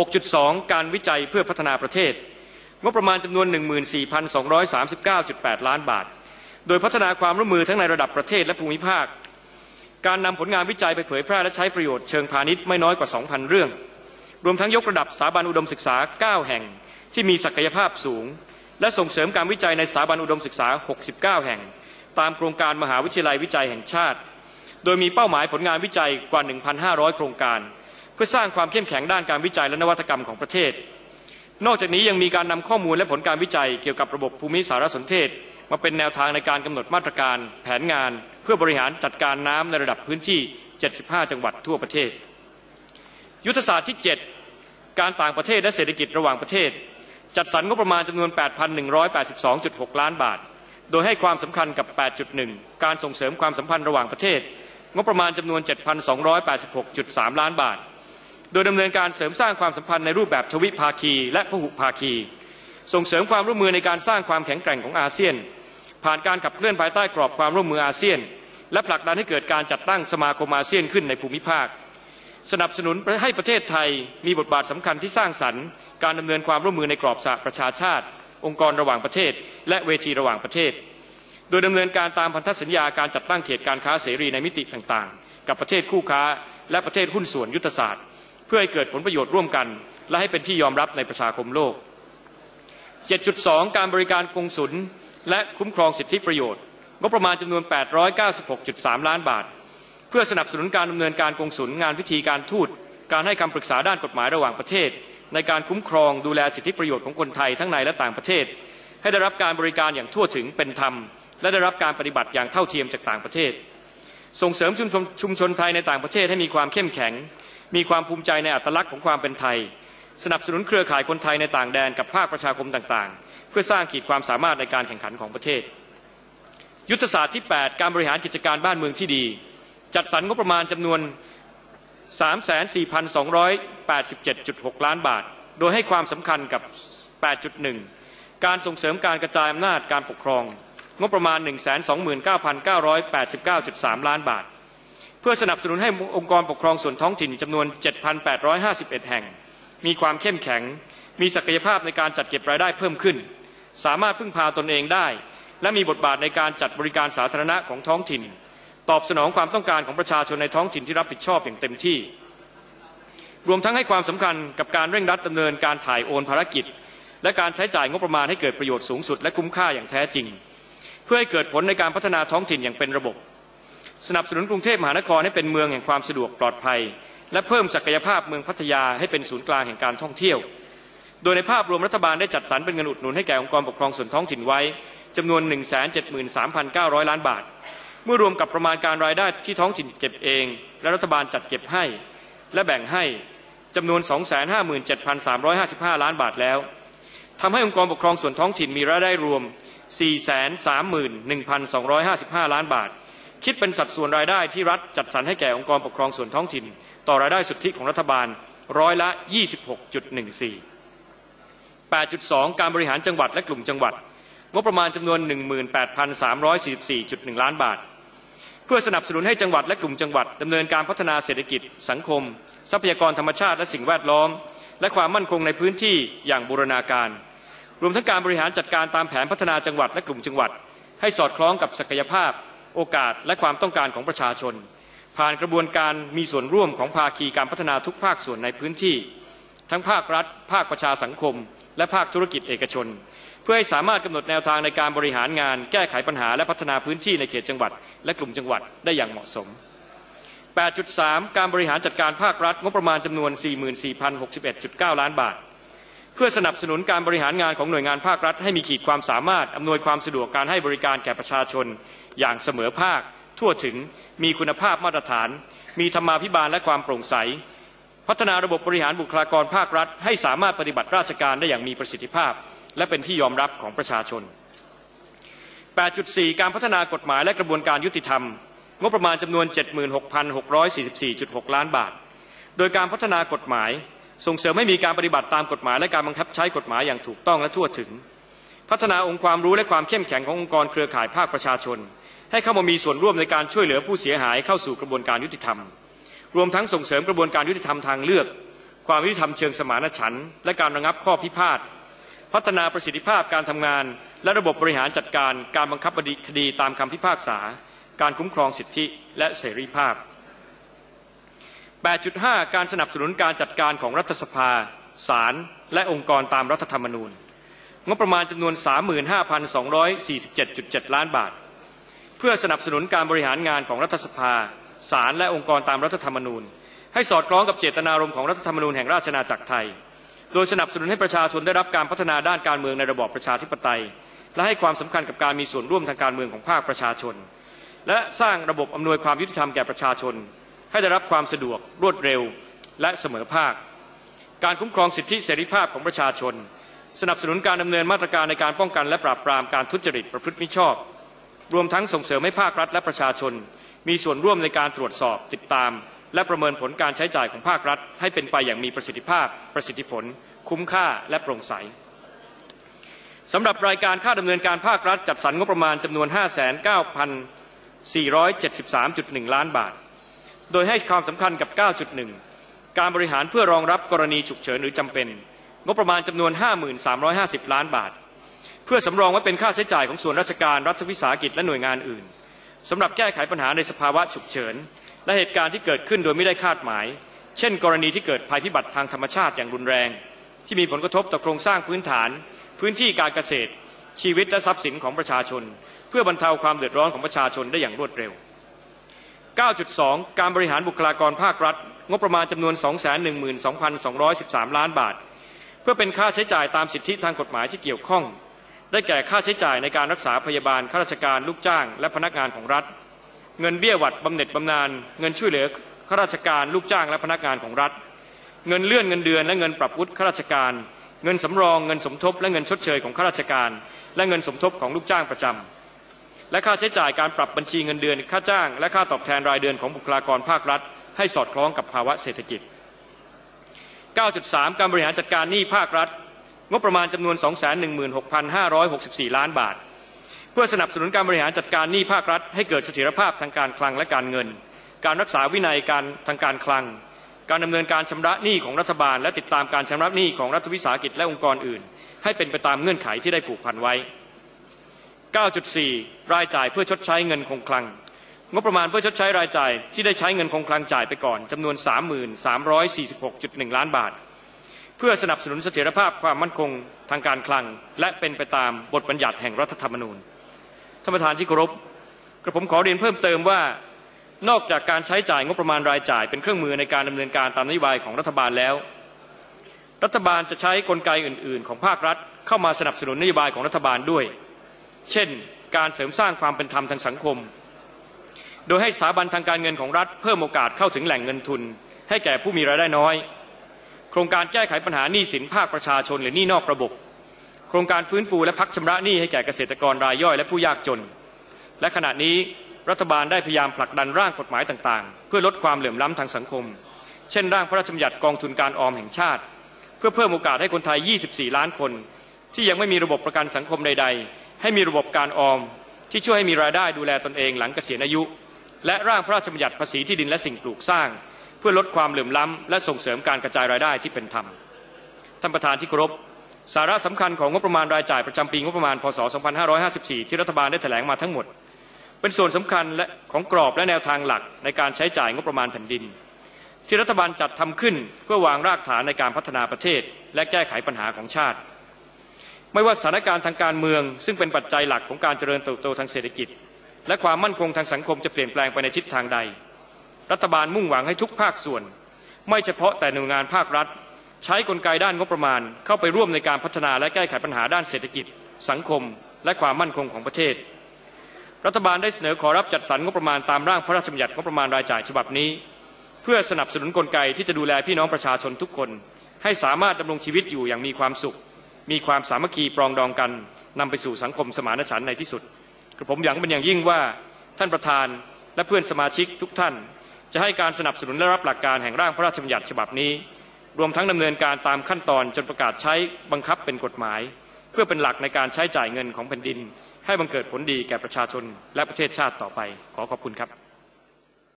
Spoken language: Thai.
6.2 การวิจัยเพื่อพัฒนาประเทศ งบประมาณจำนวน 14,239.8 ล้านบาท โดยพัฒนาความร่วมมือทั้งในระดับประเทศและภูมิภาค การนำผลงานวิจัยไปเผยแพร่และใช้ประโยชน์เชิงพาณิชย์ไม่น้อยกว่า 2,000 เรื่อง รวมทั้งยกระดับสถาบันอุดมศึกษา 9 แห่งที่มีศักยภาพสูง และส่งเสริมการวิจัยในสถาบันอุดมศึกษา 69 แห่ง ตามโครงการมหาวิทยาลัยวิจัยแห่งชาติ โดยมีเป้าหมายผลงานวิจัยกว่า 1,500 โครงการ เพื่อสร้างความเข้มแข็งด้านการวิจัยและนวัตกรรมของประเทศ นอกจากนี้ยังมีการนำข้อมูลและผลการวิจัยเกี่ยวกับระบบภูมิสารสนเทศ มาเป็นแนวทางในการกำหนดมาตรการ แผนงาน เพื่อบริหารจัดการน้ำในระดับพื้นที่ 75 จังหวัดทั่วประเทศ ยุทธศาสตร์ที่ 7 การต่างประเทศและเศรษฐกิจระหว่างประเทศ จัดสรรงบประมาณจำนวน 8,182.6 ล้านบาท โดยให้ความสำคัญกับ 8.1 การส่งเสริมความสัมพันธ์ระหว่างประเทศ งบประมาณจำนวน 7,286.3 ล้านบาท โดยดำเนินการเสริมสร้างความสัมพันธ์ในรูปแบบทวิภาคี และพหุภาคี ส่งเสริมความร่วมมือในการสร้างความแข็งแกร่งของอาเซียน ผ่านการขับเคลื่อนภายใต้กรอบความร่วมมืออาเซียน และผลักดันให้เกิดการจัดตั้งสมาคมอาเซียนขึ้นในภูมิภาค สนับสนุนให้ประเทศไทยมีบทบาทสำคัญที่สร้างสรรค์ การดำเนินความร่วมมือในกรอบสหประชาชาติ องค์กรระหว่างประเทศ และเวทีระหว่างประเทศ โดยดำเนินการตามพันธสัญญาการจัดตั้งเขตการค้าเสรีในมิติต่างๆ กับประเทศคู่ค้า และประเทศหุ้นส่วนยุทธศาสตร์ เพื่อให้เกิดผลประโยชน์ร่วมกัน และให้เป็นที่ยอมรับในประชาคมโลก 7.2 การบริการกงสุลและคุ้มครองสิทธิประโยชน์งบประมาณจำนวน 896.3 ล้านบาท เพื่อสนับสนุนการดำเนินการกงสุลงานพิธีการทูต การให้คำปรึกษาด้านกฎหมายระหว่างประเทศ ในการคุ้มครองดูแลสิทธิประโยชน์ของคนไทยทั้งในและต่างประเทศ ให้ได้รับการบริการอย่างทั่วถึงเป็นธรรม และได้รับการปฏิบัติอย่างเท่าเทียมจากต่างประเทศ ส่งเสริมชุมชนไทยในต่างประเทศให้มีความเข้มแข็ง มีความภูมิใจในอัตลักษณ์ของความเป็นไทย สนับสนุนเครือข่ายคนไทยในต่างแดนกับภาคประชาคมต่างๆ เพื่อสร้างขีดความสามารถในการแข่งขันของประเทศ ยุทธศาสตร์ที่ 8 การบริหารกิจการบ้านเมืองที่ดี จัดสรรงบประมาณจำนวน 34,287.6 ล้านบาท โดยให้ความสำคัญกับ 8.1 การส่งเสริมการกระจายอำนาจการปกครอง งบประมาณ 129,989.3 ล้านบาท พื่อสนับสนุนให้องค์กรปกครองส่วนท้องถิ่นจำนวน 7,851 แห่ง มีความเข้มแข็ง มีศักยภาพในการจัดเก็บรายได้เพิ่มขึ้น สามารถพึ่งพาตนเองได้ และมีบทบาทในการจัดบริการสาธารณะของท้องถิ่น ตอบสนองความต้องการของประชาชนในท้องถิ่นที่รับผิดชอบอย่างเต็มที่ รวมทั้งให้ความสำคัญกับการเร่งรัดดำเนินการถ่ายโอนภารกิจ และการใช้จ่ายงบประมาณให้เกิดประโยชน์สูงสุดและคุ้มค่าอย่างแท้จริง เพื่อให้เกิดผลในการพัฒนาท้องถิ่นอย่างเป็นระบบ สนับสนุนกรุงเทพมหานครให้เป็นเมืองแห่งความสะดวกปลอดภัย และเพิ่มศักยภาพเมืองพัทยาให้เป็นศูนย์กลางแห่งการท่องเที่ยว โดยในภาพรวมรัฐบาลได้จัดสรรเป็นเงินอุดหนุนให้แก่องค์กรปกครองส่วนท้องถิ่นไว้จำนวน 173,900 ล้านบาท เมื่อรวมกับประมาณการรายได้ที่ท้องถิ่นเก็บเอง และรัฐบาลจัดเก็บให้ และแบ่งให้จำนวน 257,355 ล้านบาทแล้วทำให้องค์กรปกครองส่วนท้องถิ่นมีรายได้รวม 431,255 ล้านบาท คิดเป็นสัดส่วนรายได้ที่รัฐจัดสรรให้แก่องค์กรปกครองส่วนท้องถิ่น ต่อรายได้สุทธิของรัฐบาลร้อยละ 26.14 8.2 การบริหารจังหวัดและกลุ่มจังหวัด งบประมาณจำนวน 18,344.1 ล้านบาท เพื่อสนับสนุนให้จังหวัดและกลุ่มจังหวัดดำเนินการพัฒนาเศรษฐกิจ สังคม ทรัพยากรธรรมชาติและสิ่งแวดล้อม และความมั่นคงในพื้นที่อย่างบูรณาการ รวมทั้งการบริหารจัดการตามแผนพัฒนาจังหวัดและกลุ่มจังหวัด ให้สอดคล้องกับศักยภาพ โอกาสและความต้องการของประชาชน ผ่านกระบวนการมีส่วนร่วมของภาคีการพัฒนาทุกภาคส่วนในพื้นที่ ทั้งภาครัฐ ภาคประชาสังคม และภาคธุรกิจเอกชน เพื่อให้สามารถกำหนดแนวทางในการบริหารงาน แก้ไขปัญหาและพัฒนาพื้นที่ในเขตจังหวัด และกลุ่มจังหวัดได้อย่างเหมาะสม 8.3 การบริหารจัดการภาครัฐงบประมาณจำนวน 44,061.9 ล้านบาท เพื่อสนับสนุนการบริหารงานของหน่วยงานภาครัฐ ให้มีขีดความสามารถอำนวยความสะดวกการให้บริการแก่ประชาชน อย่างเสมอภาค ทั่วถึงมีคุณภาพมาตรฐาน มีธรรมาภิบาลและความโปร่งใส พัฒนาระบบบริหารบุคลากรภาครัฐ ให้สามารถปฏิบัติราชการได้อย่างมีประสิทธิภาพ และเป็นที่ยอมรับของประชาชน 8.4 การพัฒนากฎหมายและกระบวนการยุติธรรม งบประมาณจำนวน 76,644.6 ล้านบาท โดยการพัฒนากฎหมาย ส่งเสริมให้มีการปฏิบัติตามกฎหมายและการบังคับใช้กฎหมายอย่างถูกต้องและทั่วถึง พัฒนาองค์ความรู้และความเข้มแข็งขององค์กรเครือข่ายภาคประชาชน ให้เข้ามามีส่วนร่วมในการช่วยเหลือผู้เสียหายเข้าสู่กระบวนการยุติธรรม รวมทั้งส่งเสริมกระบวนการยุติธรรมทางเลือก ความยุติธรรมเชิงสมานฉันท์และการระงับข้อพิพาทพัฒนาประสิทธิภาพการทำงาน และระบบบริหารจัดการการบังคับคดีตามคำพิพากษา การคุ้มครองสิทธิและเสรีภาพ 8.5 การสนับสนุนการจัดการของรัฐสภา ศาล และองค์กรตามรัฐธรรมนูญ งบประมาณจำนวน 35,247.7 ล้านบาท เพื่อสนับสนุนการบริหารงานของรัฐสภา ศาล และองค์กรตามรัฐธรรมนูญ ให้สอดคล้องกับเจตนารมณ์ของรัฐธรรมนูญแห่งราชอาณาจักรไทย โดยสนับสนุนให้ประชาชนได้รับการพัฒนาด้านการเมืองในระบอบประชาธิปไตย และให้ความสำคัญกับการมีส่วนร่วมทางการเมืองของภาคประชาชน และสร้างระบบอำนวยความยุติธรรมแก่ประชาชน ให้ได้รับความสะดวกรวดเร็วและเสมอภาค การคุ้มครองสิทธิเสรีภาพของประชาชน สนับสนุนการดำเนินมาตรการในการป้องกันและปราบปรามการทุจริตประพฤติมิชอบ รวมทั้งส่งเสริมให้ภาครัฐและประชาชน มีส่วนร่วมในการตรวจสอบติดตาม และประเมินผลการใช้จ่ายของภาครัฐ ให้เป็นไปอย่างมีประสิทธิภาพ ประสิทธิผล คุ้มค่าและโปร่งใสสำหรับรายการค่าดำเนินการภาครัฐจัดสรรงบประมาณจำนวน 59,473.1 ล้านบาท โดยให้ความสำคัญกับ 9.1 การบริหารเพื่อรองรับกรณีฉุกเฉินหรือจำเป็น งบประมาณจำนวน 5350 ล้านบาท เพื่อสำรองไว้เป็นค่าใช้จ่ายของส่วนราชการรัฐวิสาหกิจและหน่วยงานอื่นสำหรับแก้ไขปัญหาในสภาวะฉุกเฉิน และเหตุการณ์ที่เกิดขึ้นโดยไม่ได้คาดหมาย เช่น กรณีที่เกิดภัยพิบัติทางธรรมชาติอย่างรุนแรง ที่มีผลกระทบต่อโครงสร้างพื้นฐาน พื้นที่การเกษตร ชีวิตและทรัพย์สินของประชาชน เพื่อบรรเทาความเดือดร้อนของประชาชนได้อย่างรวดเร็ว 9.2 การบริหารบุคลากรภาครัฐ งบประมาณจำนวน 212,213 ล้านบาท เพื่อเป็นค่าใช้จ่ายตามสิทธิทางกฎหมายที่เกี่ยวข้อง ได้แก่ค่าใช้จ่ายในการรักษาพยาบาลข้าราชการลูกจ้าง และพนักงานของรัฐ เงินเบี้ยหวัดบำเหน็จบำนาญเงินช่วยเหลือข้าราชการลูกจ้างและพนักงานของรัฐ เงินเลื่อนเงินเดือน และเงินปรับวุฒิข้าราชการ เงินสำรองเงินสมทบ และเงินชดเชยของข้าราชการ และเงินสมทบของลูกจ้างประจำ และค่าใช้จ่ายการปรับบัญชีเงินเดือน ค่าจ้าง และค่าตอบแทนรายเดือนของบุคลากรภาครัฐ ให้สอดคล้องกับภาวะเศรษฐกิจ 9.3 การบริหารจัดการหนี้ภาครัฐ งบประมาณจำนวน 216,564 ล้านบาท เพื่อสนับสนุนการบริหารจัดการหนี้ภาครัฐ ให้เกิดเสถียรภาพทางการคลังและการเงิน การรักษาวินัยการทางการคลัง การดำเนินการชำระหนี้ของรัฐบาล และติดตามการชำระหนี้ของรัฐวิสาหกิจและองค์กรอื่น ให้เป็นไปตามเงื่อนไขที่ได้ผูกพันไว้ 9.4 รายจ่ายเพื่อชดใช้เงินคงคลัง งบประมาณเพื่อชดใช้รายจ่ายที่ได้ใช้เงินคงคลังจ่ายไปก่อนจำนวน3346.1 ล้านบาท เพื่อสนับสนุนเสถียรภาพความมั่นคงทางการคลัง และเป็นไปตามบทบัญญัติแห่งรัฐธรรมนูญท่านประธานที่เคารพกระผมขอเรียนเพิ่มเติมว่านอกจากการใช้จ่ายงบประมาณรายจ่ายเป็นเครื่องมือในการดำเนินการตามนโยบายของรัฐบาลแล้ว รัฐบาลจะใช้กลไกอื่น ๆ ของภาครัฐเข้ามาสนับสนุนนโยบายของรัฐบาลด้วย เช่น การเสริมสร้างความเป็นธรรมทางสังคม โดยให้สถาบันทางการเงินของรัฐ เพิ่มโอกาสเข้าถึงแหล่งเงินทุน ให้แก่ผู้มีรายได้น้อย โครงการแก้ไขปัญหาหนี้สินภาคประชาชนหรือหนี้นอกระบบ โครงการฟื้นฟูและพักชำระหนี้ให้แก่เกษตรกรรายย่อยและผู้ยากจน และขณะนี้รัฐบาลได้พยายามผลักดันร่างกฎหมายต่างๆ เพื่อลดความเหลื่อมล้ำทางสังคม เช่น ร่างพระราชบัญญัติกองทุนการออมแห่งชาติ เพื่อเพิ่มโอกาสให้คนไทย 24 ล้านคน ที่ยังไม่มีระบบประกันสังคมใด ๆ ให้มีระบบการออม ที่ช่วยให้มีรายได้ดูแลตนเองหลังเกษียณอายุ และร่างพระราชบัญญัติภาษีที่ดินและสิ่งปลูกสร้าง เพื่อลดความเหลื่อมล้ำและส่งเสริมการกระจายรายได้ที่เป็นธรรมท่านประธานที่เคารพสาระสำคัญของงบประมาณรายจ่ายประจำปีงบประมาณพศ 2554 ที่รัฐบาลได้แถลงมาทั้งหมด เป็นส่วนสำคัญและของกรอบและแนวทางหลักในการใช้จ่ายงบประมาณแผ่นดิน ที่รัฐบาลจัดทำขึ้นเพื่อวางรากฐานในการพัฒนาประเทศ และแก้ไขปัญหาของชาติ ไม่ว่าสถานการณ์ทางการเมือง ซึ่งเป็นปัจจัยหลักของการเจริญเติบโตทางเศรษฐกิจ และความมั่นคงทางสังคมจะเปลี่ยนแปลงไปในทิศทางใด รัฐบาลมุ่งหวังให้ทุกภาคส่วน ไม่เฉพาะแต่หน่วยงานภาครัฐ ใช้กลไกด้านงบประมาณ เข้าไปร่วมในการพัฒนาและแก้ไขปัญหาด้านเศรษฐกิจ สังคม และความมั่นคงของประเทศ รัฐบาลได้เสนอขอรับจัดสรรงบประมาณตามร่างพระราชบัญญัติงบประมาณรายจ่ายฉบับนี้ เพื่อสนับสนุนกลไกที่จะดูแลพี่น้องประชาชนทุกคน ให้สามารถดำรงชีวิตอยู่อย่างมีความสุข มีความสามัคคีปรองดองกันนำไปสู่สังคมสมานฉันท์ในที่สุดกระผมหวังเป็นอย่างยิ่งว่าท่านประธานและเพื่อนสมาชิกทุกท่าน จะให้การสนับสนุนและรับหลักการแห่งร่างพระราชบัญญัติฉบับนี้ รวมทั้งดำเนินการตามขั้นตอนจนประกาศใช้บังคับเป็นกฎหมาย เพื่อเป็นหลักในการใช้จ่ายเงินของแผ่นดิน ให้บังเกิดผลดีแก่ประชาชนและประเทศชาติต่อไป ขอขอบคุณครับ